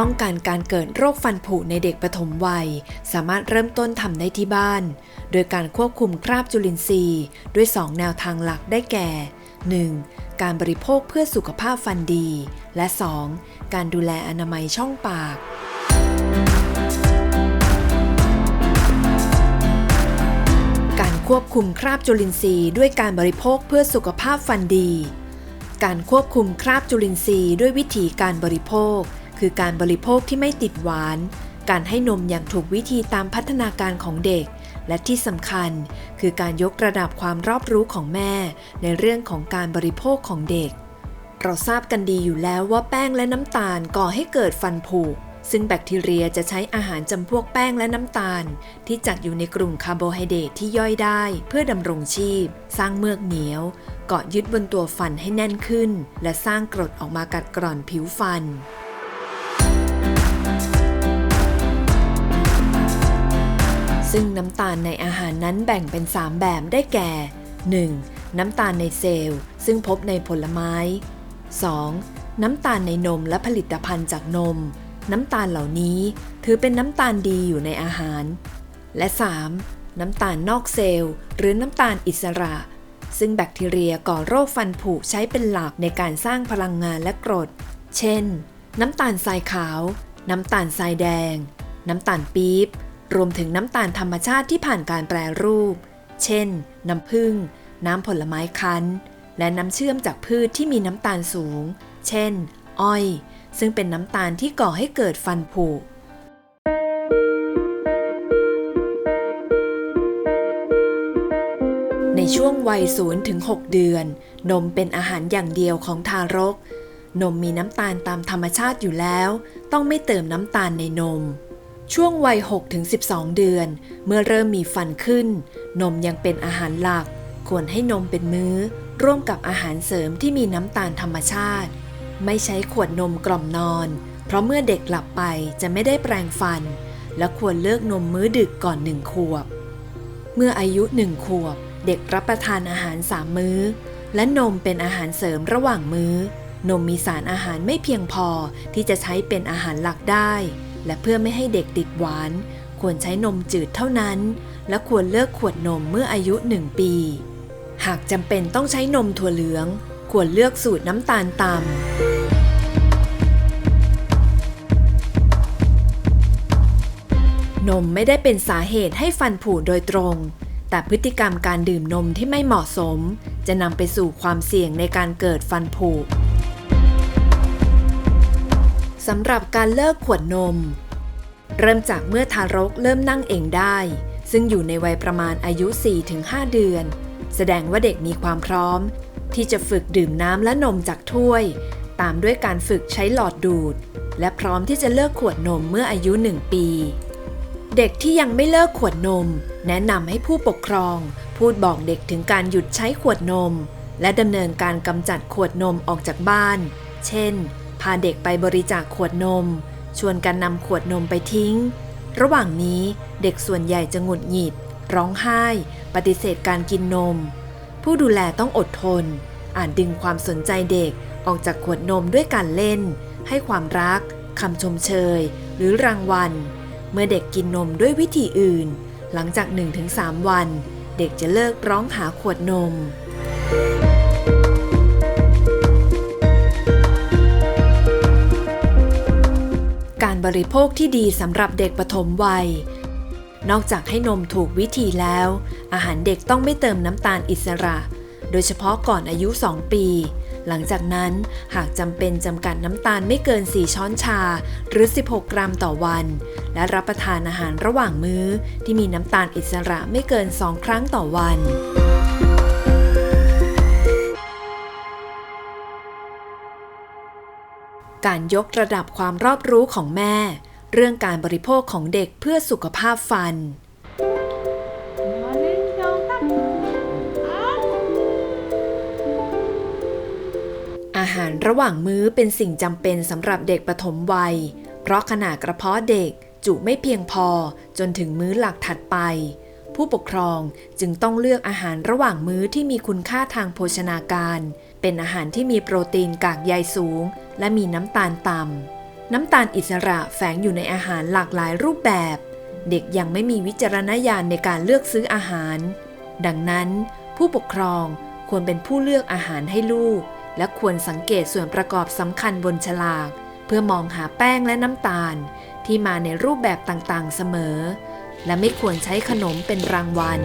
ป้องกันการเกิดโรคฟันผุในเด็กปฐมวัย สามารถเริ่มต้นทำได้ที่บ้าน โดยการควบคุมคราบจุลินทรีย์ ด้วย 2 แนวทางหลักได้แก่ 1. การบริโภคเพื่อสุขภาพฟันดี และ 2. การดูแลอนามัยช่องปากการควบคุมคราบจุลินทรีย์ด้วยการบริโภคเพื่อสุขภาพฟันดี การควบคุมคราบจุลินทรีย์ด้วยวิธีการบริโภค คือการบริโภคที่ไม่ติดหวาน การให้นมอย่างถูกวิธีตามพัฒนาการของเด็ก และที่สำคัญ คือการยกระดับความรอบรู้ของแม่ ในเรื่องของการบริโภคของเด็ก เราทราบกันดีอยู่แล้วว่าแป้งและน้ำตาลก่อให้เกิดฟันผุซึ่งแบคทีเรียจะใช้อาหารจำพวกแป้งและน้ำตาล ที่จัดอยู่ในกลุ่มคาร์โบไฮเดรตที่ย่อยได้ เพื่อดำรงชีพ สร้างเมือกเหนียว เกาะยึดบนตัวฟันให้แน่นขึ้น และสร้างกรดออกมากัดกร่อนผิวฟัน ซึ่งน้ำตาลในอาหารนั้นแบ่งเป็น 3 แบบได้แก่ 1. น้ำตาลในเซลล์ ซึ่งพบในผลไม้ 2. น้ำตาลในนมและผลิตภัณฑ์จากนม น้ำตาลเหล่านี้ถือเป็นน้ำตาลดีอยู่ในอาหาร และ 3. น้ำตาลนอกเซลล์ หรือน้ำตาลอิสระ ซึ่งแบคทีเรียก่อโรคฟันผุใช้เป็นหลักในการสร้างพลังงานและกรด เช่น น้ำตาลทรายขาว น้ำตาลทรายแดง น้ำตาลปี๊บ รวมถึงน้ำตาลธรรมชาติที่ผ่านการแปรรูป เช่น น้ำผึ้ง น้ำผลไม้คั้น และน้ำเชื่อมจากพืชที่มีน้ำตาลสูง เช่น อ้อย ซึ่งเป็นน้ำตาลที่ก่อให้เกิดฟันผุในช่วงวัย0ถึง6เดือน นมเป็นอาหารอย่างเดียวของทารก นมมีน้ำตาลตามธรรมชาติอยู่แล้ว ต้องไม่เติมน้ำตาลในนม ช่วงวัย6ถึง12 เดือน เมื่อเริ่มมีฟันขึ้น นมยังเป็นอาหารหลัก ควรให้นมเป็นมื้อ ร่วมกับอาหารเสริมที่มีน้ำตาลธรรมชาติ ไม่ใช้ขวดนมกล่อมนอน เพราะเมื่อเด็กหลับไปจะไม่ได้แปรงฟัน และควรเลิกนมมื้อดึกก่อนหนึ่งขวบ เมื่ออายุหนึ่งขวบ เด็กรับประทานอาหารสามมื้อ และนมเป็นอาหารเสริมระหว่างมื้อ นมมีสารอาหารไม่เพียงพอที่จะใช้เป็นอาหารหลักได้ และเพื่อไม่ให้เด็กติดหวาน ควรใช้นมจืดเท่านั้น และควรเลิกขวดนมเมื่ออายุหนึ่งปี หากจำเป็นต้องใช้นมถั่วเหลือง ควรเลือกสูตรน้ำตาลต่ำนมไม่ได้เป็นสาเหตุให้ฟันผุโดยตรง แต่พฤติกรรมการดื่มนมที่ไม่เหมาะสม จะนำไปสู่ความเสี่ยงในการเกิดฟันผุ สำหรับการเลิกขวดนม เริ่มจากเมื่อทารกเริ่มนั่งเองได้ ซึ่งอยู่ในวัยประมาณอายุ 4-5 เดือน แสดงว่าเด็กมีความพร้อม ที่จะฝึกดื่มน้ำและนมจากถ้วย ตามด้วยการฝึกใช้หลอดดูด และพร้อมที่จะเลิกขวดนมเมื่ออายุ 1 ปี เด็กที่ยังไม่เลิกขวดนม แนะนำให้ผู้ปกครอง พูดบอกเด็กถึงการหยุดใช้ขวดนม และดำเนินการกำจัดขวดนมออกจากบ้าน เช่นาเด็กไปบริจาคขวดนม ชวนกันนำขวดนมไปทิ้ง ระหว่างนี้เด็กส่วนใหญ่จะหงุดหงิด ร้องไห้ ปฏิเสธการกินนม ผู้ดูแลต้องอดทน อาจดึงความสนใจเด็กออกจากขวดนมด้วยการเล่น ให้ความรักคำชมเชย หรือรางวัล เมื่อเด็กกินนมด้วยวิธีอื่น หลังจาก 1-3 วัน เด็กจะเลิกร้องหาขวดนม การบริโภคที่ดีสำหรับเด็กปฐมวัย นอกจากให้นมถูกวิธีแล้ว อาหารเด็กต้องไม่เติมน้ำตาลอิสระ โดยเฉพาะก่อนอายุ 2 ปี หลังจากนั้นหากจำเป็นจำกัดน้ำตาลไม่เกิน 4 ช้อนชา หรือ 16 กรัมต่อวัน และรับประทานอาหารระหว่างมื้อ ที่มีน้ำตาลอิสระไม่เกิน 2 ครั้งต่อวัน การยกระดับความรอบรู้ของแม่ เรื่องการบริโภคของเด็กเพื่อสุขภาพฟัน อาหารระหว่างมื้อเป็นสิ่งจำเป็นสำหรับเด็กปฐมวัย เพราะขนาดกระเพาะเด็กจุไม่เพียงพอจนถึงมื้อหลักถัดไป ผู้ปกครองจึงต้องเลือกอาหารระหว่างมื้อที่มีคุณค่าทางโภชนาการ เป็นอาหารที่มีโปรตีนกากใยสูง และมีน้ำตาลต่ำ น้ำตาลอิสระแฝงอยู่ในอาหารหลากหลายรูปแบบ เด็กยังไม่มีวิจารณญาณในการเลือกซื้ออาหาร ดังนั้น ผู้ปกครองควรเป็นผู้เลือกอาหารให้ลูก และควรสังเกตส่วนประกอบสำคัญบนฉลาก เพื่อมองหาแป้งและน้ำตาล ที่มาในรูปแบบต่างๆ เสมอ และไม่ควรใช้ขนมเป็นรางวัล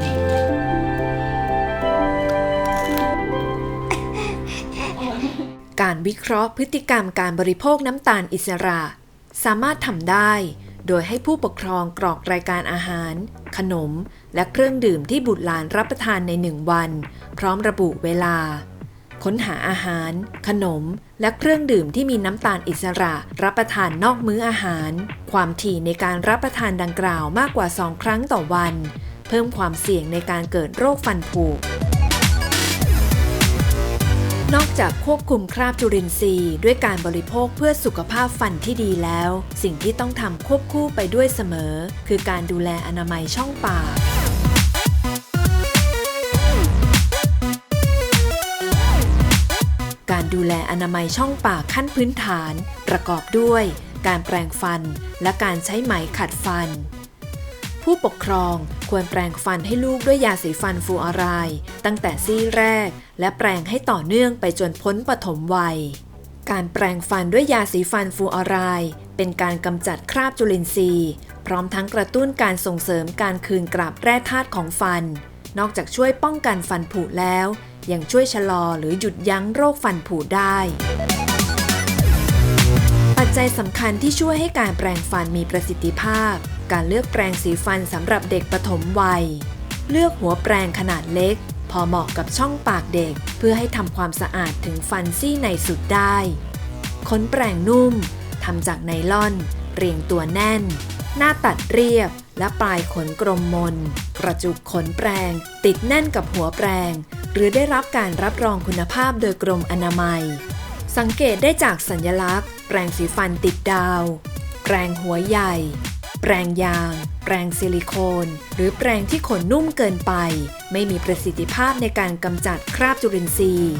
การวิเคราะห์พฤติกรรมการบริโภคน้ำตาลอิสระ สามารถทำได้ โดยให้ผู้ปกครองกรอกรายการอาหาร ขนม และเครื่องดื่มที่บุตรหลานรับประทานในหนึ่งวัน พร้อมระบุเวลา ค้นหาอาหาร ขนม และเครื่องดื่มที่มีน้ำตาลอิสระ รับประทานนอกมื้ออาหาร ความถี่ในการรับประทานดังกล่าวมากกว่า 2 ครั้งต่อวัน เพิ่มความเสี่ยงในการเกิดโรคฟันผุ นอกจากควบคุมคราบจุลินทรีย์ ด้วยการบริโภคเพื่อสุขภาพฟันที่ดีแล้ว สิ่งที่ต้องทำควบคู่ไปด้วยเสมอ คือการดูแลอนามัยช่องปากการดูแลอนามัยช่องปากขั้นพื้นฐาน ประกอบด้วย การแปรงฟัน และการใช้ไหมขัดฟัน ผู้ปกครองควรแปรงฟันให้ลูกด้วยยาสีฟันฟูออไรตั้งแต่ซี่แรก และแปรงให้ต่อเนื่องไปจนพ้นปฐมวัย การแปรงฟันด้วยยาสีฟันฟูออไรด์เป็นการกำจัดคราบจุลินทรีย์ พร้อมทั้งกระตุ้นการส่งเสริมการคืนกลับแร่ธาตุของฟัน นอกจากช่วยป้องกันฟันผุแล้ว ยังช่วยชะลอหรือหยุดยั้งโรคฟันผุได้ ปัจจัยสำคัญที่ช่วยให้การแปรงฟันมีประสิทธิภาพ การเลือกแปรงสีฟันสำหรับเด็กปฐมวัย เลือกหัวแปรงขนาดเล็ก พอเหมาะกับช่องปากเด็ก เพื่อให้ทำความสะอาดถึงฟันซี่ในสุดได้ ขนแปรงนุ่มทำจากไนล่อน เรียงตัวแน่น หน้าตัดเรียบและปลายขนกลมมน กระจุกขนแปรงติดแน่นกับหัวแปรง หรือได้รับการรับรองคุณภาพโดยกรมอนามัย สังเกตได้จากสัญลักษณ์ แปรงสีฟันติดดาว แปรงหัวใหญ่ แปรงยาง แปรงซิลิโคน หรือแปรงที่ขนนุ่มเกินไป ไม่มีประสิทธิภาพในการกำจัดคราบจุลินทรีย์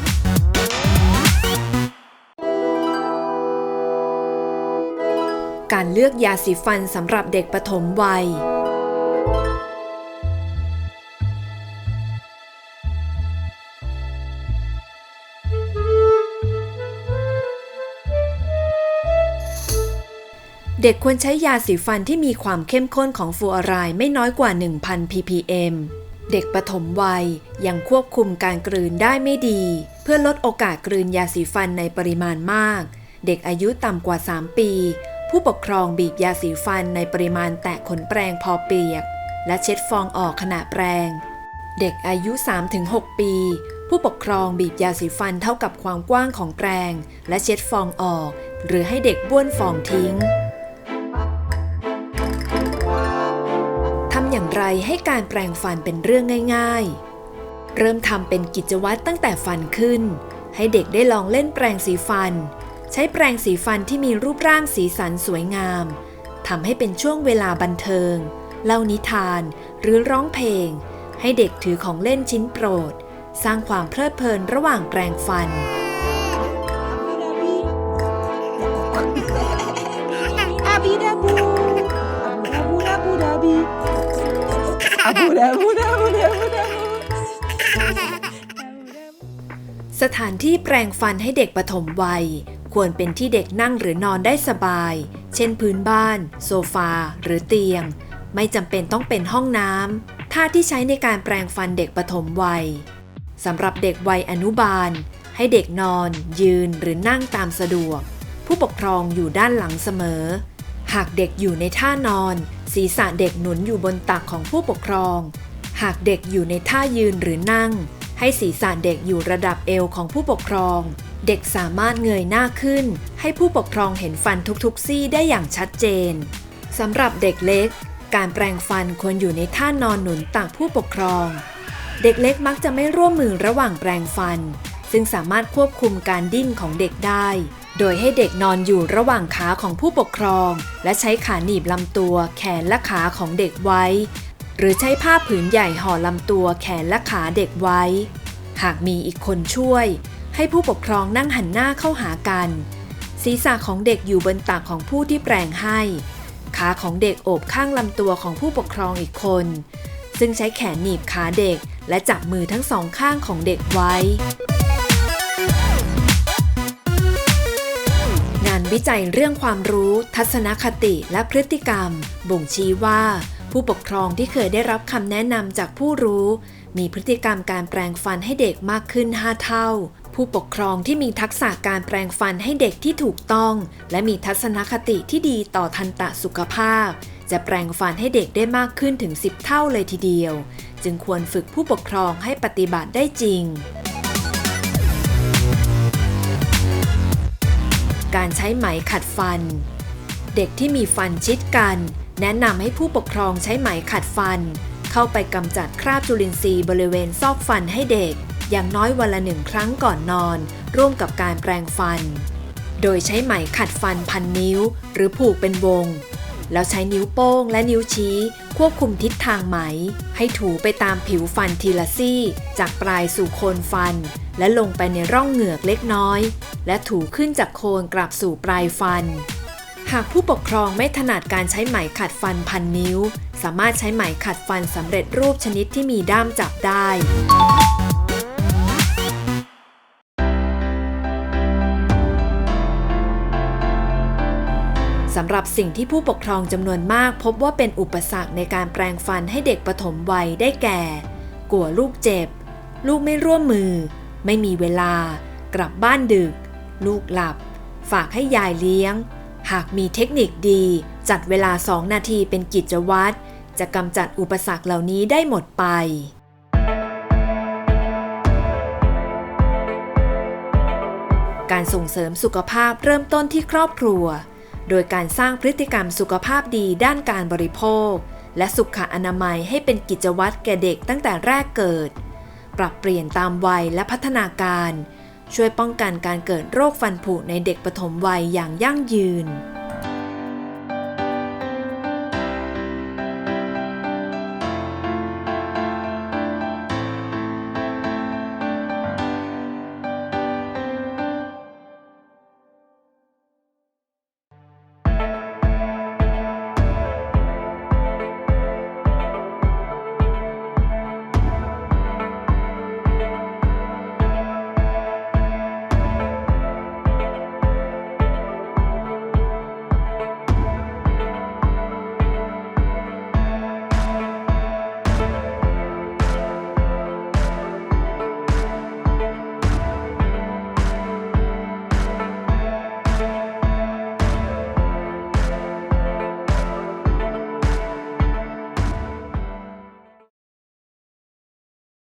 การเลือกยาสีฟันสำหรับเด็กปฐมวัย เด็กควรใช้ยาสีฟันที่มีความเข้มข้นของฟลูออไรด์ไม่น้อยกว่า 1,000 ppm เด็กปฐมวัยยังควบคุมการกลืนได้ไม่ดี เพื่อลดโอกาสกลืนยาสีฟันในปริมาณมาก เด็กอายุต่ำกว่า 3 ปี ผู้ปกครองบีบยาสีฟันในปริมาณแตะขนแปรงพอเปียก และเช็ดฟองออกขณะแปรง เด็กอายุ 3-6 ปี ผู้ปกครองบีบยาสีฟันเท่ากับความกว้างของแปรง และเช็ดฟองออก หรือให้เด็กบ้วนฟองทิ้ง ให้การแปรงฟันเป็นเรื่องง่าย ๆ เริ่มทำเป็นกิจวัตรตั้งแต่ฟันขึ้น ให้เด็กได้ลองเล่นแปรงสีฟัน ใช้แปรงสีฟันที่มีรูปร่างสีสันสวยงามทำให้เป็นช่วงเวลาบันเทิง เล่านิทาน หรือร้องเพลง ให้เด็กถือของเล่นชิ้นโปรด สร้างความเพลิดเพลินระหว่างแปรงฟัน Abu Dhabi. Abu Dhabi. สถานที่แปรงฟันให้เด็กปฐมวัย ควรเป็นที่เด็กนั่งหรือนอนได้สบาย เช่นพื้นบ้าน โซฟา หรือเตียง ไม่จำเป็นต้องเป็นห้องน้ำท่าที่ใช้ในการแปรงฟันเด็กปฐมวัยสำหรับเด็กวัยอนุบาล ให้เด็กนอน ยืนหรือนั่งตามสะดวก ผู้ปกครองอยู่ด้านหลังเสมอ หากเด็กอยู่ในท่านอน ศีรษะเด็กหนุนอยู่บนตักของผู้ปกครอง หากเด็กอยู่ในท่ายืนหรือนั่ง ให้ศีรษะเด็กอยู่ระดับเอวของผู้ปกครอง เด็กสามารถเงยหน้าขึ้น ให้ผู้ปกครองเห็นฟันทุกๆซี่ได้อย่างชัดเจนสำหรับเด็กเล็ก การแปรงฟันควรอยู่ในท่านอนหนุนตักผู้ปกครอง เด็กเล็กมักจะไม่ร่วมมือระหว่างแปรงฟัน ซึ่งสามารถควบคุมการดิ้นของเด็กได้ โดยให้เด็กนอนอยู่ระหว่างขาของผู้ปกครอง และใช้ขาหนีบลำตัวแขนและขาของเด็กไว้ หรือใช้ผ้าผืนใหญ่ห่อลำตัวแขนและขาเด็กไว้ หากมีอีกคนช่วย ให้ผู้ปกครองนั่งหันหน้าเข้าหากัน ศีรษะของเด็กอยู่บนตักของผู้ที่แปลงให้ ขาของเด็กโอบข้างลำตัวของผู้ปกครองอีกคน ซึ่งใช้แขนหนีบขาเด็กและจับมือทั้งสองข้างของเด็กไว้ วิจัยเรื่องความรู้ ทัศนคติและพฤติกรรม บ่งชี้ว่า ผู้ปกครองที่เคยได้รับคำแนะนำจากผู้รู้ มีพฤติกรรมการแปลงฟันให้เด็กมากขึ้น 5 เท่า ผู้ปกครองที่มีทักษะการแปลงฟันให้เด็กที่ถูกต้อง และมีทัศนคติที่ดีต่อทันตะสุขภาพ จะแปลงฟันให้เด็กได้มากขึ้นถึง 10 เท่าเลยทีเดียว จึงควรฝึกผู้ปกครองให้ปฏิบัติได้จริง การใช้ไหมขัดฟัน เด็กที่มีฟันชิดกัน แนะนำให้ผู้ปกครองใช้ไหมขัดฟัน เข้าไปกำจัดคราบจุลินทรีย์บริเวณซอกฟันให้เด็ก อย่างน้อยวันละหนึ่งครั้งก่อนนอน ร่วมกับการแปรงฟัน โดยใช้ไหมขัดฟันพันนิ้ว หรือผูกเป็นวง แล้วใช้นิ้วโป้งและนิ้วชี้ ควบคุมทิศทางไหม ให้ถูไปตามผิวฟันทีละซี่ จากปลายสู่โคนฟัน และลงไปในร่องเหงือกเล็กน้อย และถูขึ้นจากโคนกลับสู่ปลายฟัน หากผู้ปกครองไม่ถนัดการใช้ไหมขัดฟันพันนิ้ว สามารถใช้ไหมขัดฟันสำเร็จรูปชนิดที่มีด้ามจับได้ สำหรับสิ่งที่ผู้ปกครองจำนวนมากพบว่าเป็นอุปสรรคในการแปลงฟันให้เด็กปฐมวัยได้แก่ กลัวลูกเจ็บ ลูกไม่ร่วมมือ ไม่มีเวลา กลับบ้านดึก ลูกหลับ ฝากให้ยายเลี้ยง หากมีเทคนิคดี จัดเวลา2นาทีเป็นกิจวัตรจะกำจัดอุปสรรคเหล่านี้ได้หมดไปการส่งเสริมสุขภาพเริ่มต้นที่ครอบครัว โดยการสร้างพฤติกรรมสุขภาพดีด้านการบริโภค และสุขอนามัยให้เป็นกิจวัตรแก่เด็กตั้งแต่แรกเกิด ปรับเปลี่ยนตามวัยและพัฒนาการ ช่วยป้องกันการเกิดโรคฟันผุในเด็กปฐมวัยอย่างยั่งยืน